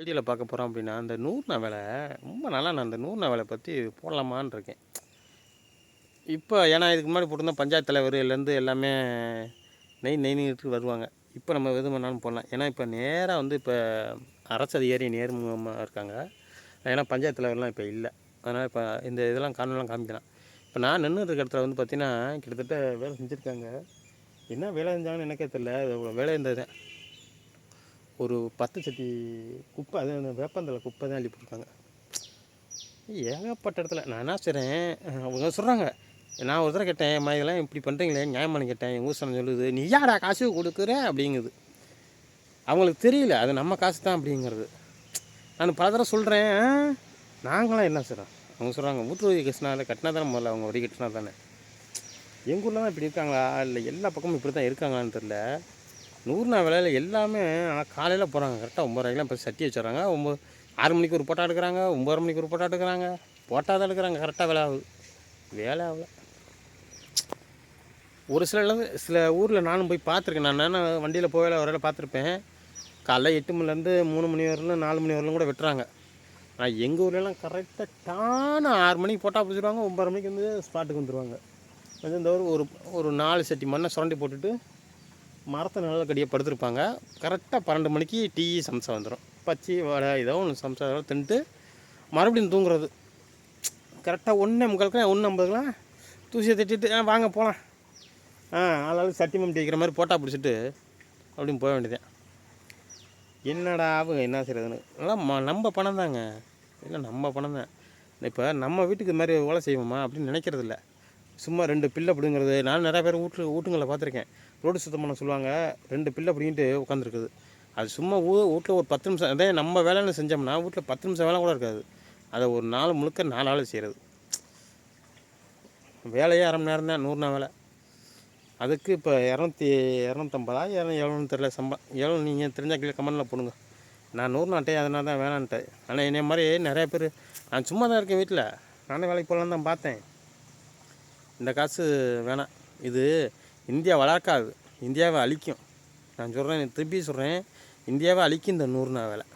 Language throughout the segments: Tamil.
வீடியோவில் பார்க்க போகிறோம் அப்படின்னா அந்த நூறுனா வேலை ரொம்ப நல்லா நான் அந்த நூறுனா வேலை பற்றி போடலாமான்னு இருக்கேன். இப்போ ஏன்னா இதுக்கு முன்னாடி போட்டிருந்தா பஞ்சாயத்து தலைவர்லேருந்து எல்லாமே நெய் நெய்னிட்டு வருவாங்க. இப்போ நம்ம எது பண்ணாலும் போடலாம். ஏன்னா இப்போ நேராக வந்து இப்போ அரசு அதிகாரி நேர்முகமாக இருக்காங்க. ஏன்னா பஞ்சாயத்து தலைவர்லாம் இப்போ இல்லை. அதனால் இப்போ இந்த இதெல்லாம் காரணம்லாம் காமிக்கலாம். இப்போ நான் நின்று இருக்க இடத்துல வந்து பார்த்தீங்கன்னா கிட்டத்தட்ட வேலை செஞ்சுருக்காங்க. என்ன வேலை செஞ்சாங்கன்னு எனக்கே தெரியல. வேலை இருந்தது. ஒரு பத்து சட்டி குப்பை அது வேப்பந்தலை குப்பை தான் அள்ளி போட்டிருக்காங்க. ஏகப்பட்ட இடத்துல. நான் என்ன செய்கிறேன் அவங்க சொல்கிறாங்க நான் ஒரு தடவை கேட்டேன் அம்மா இதெல்லாம் இப்படி பண்ணுறீங்களே நியாயமான கேட்டேன். எங்கள் ஊர் சொல்லுது நீ யாரா காசு கொடுக்குற? அப்படிங்குது. அவங்களுக்கு தெரியல அது நம்ம காசு தான் அப்படிங்கிறது. நான் பல தடவை சொல்கிறேன் நாங்களாம் என்ன செய்கிறோம் அவங்க சொல்கிறாங்க ஊற்றுவதி கட்டினா கட்டினா தானே முதல்ல அவங்க வரி கட்டினா தானே எங்கள் ஊரில் தான் இப்படி இருக்காங்களா? இல்லை எல்லா பக்கமும் இப்படி தான் இருக்காங்களான்னு தெரில நூறு நாள் வேலையில் எல்லாமே ஆனால் காலையில் போகிறாங்க கரெக்டாக ஒம்பது இப்போ சட்டி வச்சுறாங்க. ஒம்பது ஆறு மணிக்கு ஒரு போட்டா எடுக்கிறாங்க. ஒம்பது மணிக்கு ஒரு போட்டா எடுக்கிறாங்க. போட்டா தான் எடுக்கிறாங்க. கரெக்டாக வேலை ஆகுது வேலை ஆகல. ஒரு சில சில ஊரில் நானும் போய் பார்த்துருக்கேன். நான் என்ன வண்டியில் போகல வரையில் பார்த்துருப்பேன். காலைல எட்டு மணிலேருந்து மூணு மணி வரலும் நாலு மணி வரலும் கூட வெட்டுறாங்க. ஆனால் எங்கள் ஊர்லலாம் கரெக்டாக டான ஆறு மணிக்கு போட்டால் பிடிச்சிருவாங்க. ஒம்பது மணிக்கு வந்து ஸ்பாட்டுக்கு வந்துடுவாங்க வந்து இந்த ஒரு ஒரு நாலு செட்டி மண்ணை சுரண்டி போட்டுட்டு மரத்தை நல்லா கடியாக படுத்திருப்பாங்க கரெக்டாக பன்னெண்டு மணிக்கு டீ சம்சா வந்துடும் பச்சி வடை ஏதோ ஒன்று சம்சா ஏதோ தின்ட்டு மறுபடியும் தூங்குறது. கரெக்டாக ஒன்றே முக்காலுக்கு ஒன்று ஐம்பதுக்கெலாம் தூசியை தட்டிட்டு ஆ வாங்க போகலாம் ஆ ஆளாளுக்கு சட்டி மம்டி வைக்கிற மாதிரி போட்டா பிடிச்சிட்டு அப்படின்னு போக வேண்டியதேன் என்னடா ஆகும் என்ன செய்கிறதுன்னு எல்லாம் ம நம்ம பணம் தாங்க இல்லை நம்ம பணம் தான் இப்போ நம்ம வீட்டுக்கு இது மாதிரி வேலை செய்வோமா அப்படின்னு நினைக்கிறதில்ல. சும்மா ரெண்டு பில்லை பிடுங்கிறது நான் நிறைய பேர் வீட்டு வீட்டுங்களை பார்த்துருக்கேன். ரோடு சுத்தம் பண்ண சொல்லுவாங்க ரெண்டு பில்லை பிடிங்கிட்டு உட்காந்துருக்குது அது சும்மா ஊ வீட்டில் ஒரு பத்து நிமிஷம் அதே நம்ம வேலைன்னு செஞ்சோம்னா வீட்டில் பத்து நிமிஷம் வேலை கூட இருக்காது. அதை ஒரு நாள் முழுக்க நாலு ஆள் செய்கிறது வேலையே அரை மணி நேரம் தான் நூறுனா வேலை. அதுக்கு இப்போ இரநூத்தி இரநூத்தம்பதா இரநூ எவ்வளோன்னு தெரில சம்பளம். எவ்வளோ நீங்கள் தெரிஞ்சால் கீழே கமெண்டில் போடுங்க. நான் நூறு நாட்டே அதனால தான் வேணான்ட்டேன். ஆனால் என்னை மாதிரி நிறைய பேர் நான் சும்மா தான் இருக்கேன் வீட்டில் நானும் வேலைக்கு போகலான்னு தான் பார்த்தேன். இந்த காசு வேணாம். இது இந்தியா வளர்க்காது. இந்தியாவை அழிக்கும். நான் சொல்கிறேன் திருப்பி சொல்கிறேன் இந்தியாவை அழிக்கும் இந்த நூறுனா வேலை.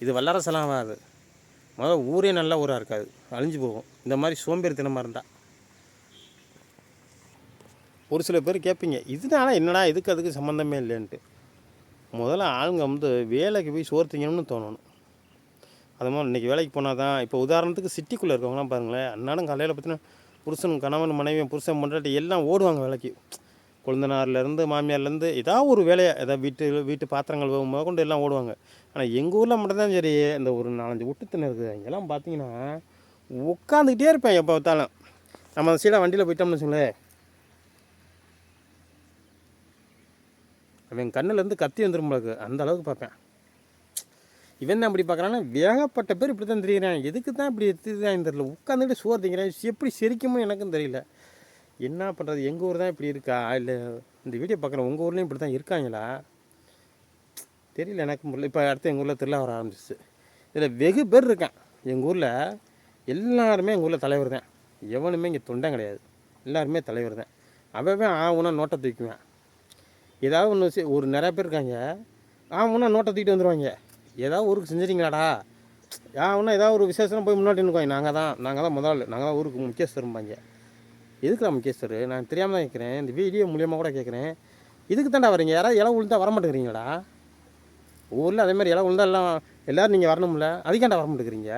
இது வல்லரசெல்லாம் ஆகாது. முதல்ல ஊரே நல்ல ஊராக இருக்காது. அழிஞ்சு போகும். இந்த மாதிரி சோம்பேறித்தனமாக இருந்தால் ஒரு சில பேர் கேட்பீங்க இதனால என்னடா இதுக்கு அதுக்கு சம்மந்தமே இல்லைன்ட்டு. முதல்ல ஆளுங்க வந்து வேலைக்கு போய் சோறு தோணணும். அது மாதிரி இன்றைக்கி வேலைக்கு போனால் தான் இப்போ உதாரணத்துக்கு சிட்டிக்குள்ளே இருக்கவங்களாம் பாருங்களேன் அன்னாடம் காலையில் பார்த்தீங்கன்னா புருஷன் கணவன் மனைவி புருஷன் பொண்டாட்டி எல்லாம் ஓடுவாங்க வேலைக்கு கொழுந்தனார்லேருந்து மாமியார்லேருந்து ஏதாவது ஒரு வேலையை ஏதாவது வீட்டு வீட்டு பாத்திரங்கள் போகும்போது கொண்டு எல்லாம் ஓடுவாங்க. ஆனால் எங்கள் ஊரில் மட்டும்தான் சரி இந்த ஒரு நாலஞ்சு விட்டுத்தனை இருக்குது இங்கெல்லாம் பார்த்தீங்கன்னா உட்காந்துக்கிட்டே இருப்பேன் எப்போ பார்த்தாலும். நம்ம அந்த சீடாக வண்டியில் போயிட்டோம்னு வச்சுங்களேன். அவன் கண்ணுலேருந்து கத்தி வந்துடும் போலக்கு அந்த அளவுக்கு பார்ப்பேன். இவன் தான் அப்படி பார்க்குறான்னா வேகப்பட்ட பேர் இப்படி தான் தெரிகிறான் எதுக்கு தான் இப்படி எடுத்துதான் தெரியல. உட்காந்துட்டு சோறு திங்கிறேன். எப்படி சிரிக்குமோ எனக்கும் தெரியல. என்ன பண்ணுறது எங்கள் ஊர் தான் இப்படி இருக்கா? இல்லை இந்த வீடியோ பார்க்குறேன் உங்கள் ஊர்லேயும் இப்படி தான் இருக்காங்களா? தெரியல எனக்கு முடியல இப்போ அடுத்து எங்கள் ஊரில் திருவிழா வர ஆரம்பிச்சிச்சு. இதில் வெகு பேர் இருக்கான். எங்கள் ஊரில் எல்லாருமே எங்கள் ஊரில் தலைவர் தான். எவனுமே இங்கே தொண்டம் கிடையாது. எல்லாருமே தலைவர் தான். அவன் ஆகுனா நோட்டை தூக்குவேன் ஏதாவது ஒன்று ஒரு நிறையா பேர் இருக்காங்க. ஆகுனா நோட்டை தூக்கிட்டு வந்துடுவாங்க ஏதாவது ஊருக்கு செஞ்சிட்டீங்களாடா? ஒன்றும் ஏதாவது ஒரு விசேஷம் போய் முன்னாடி நிற்குவாங்க நாங்கள் தான் நாங்கள் தான் முதல் நாங்கள் தான் ஊருக்கு முக்கியஸ்தரும்பாங்க எதுக்குடா முக்கியஸ்தர்? நான் தெரியாமல் தான் கேட்குறேன் இந்த வீடியோ மூலியமாக கூட கேட்குறேன் இதுக்கு தாண்டா வரீங்க? யாராவது இலை உளுந்தா வர மாட்டேங்கிறீங்களா ஊரில் அதே மாதிரி இலை விழுந்தா எல்லாம் எல்லோரும் நீங்கள் வரணும்ல. அதுக்காண்டா வர மாட்டேங்கிறீங்க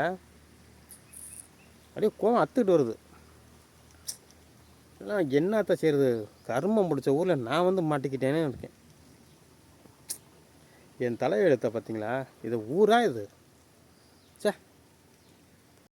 அப்படியே கோவம் அத்துக்கிட்டு வருது. எல்லாம் என்னத்த செய்கிறது கர்மம் பிடிச்ச ஊரில் நான் வந்து மாட்டிக்கிட்டேன்னு இருக்கேன். என் தலையெழுத்தை பார்த்தீங்களா? இது ஊரா இது?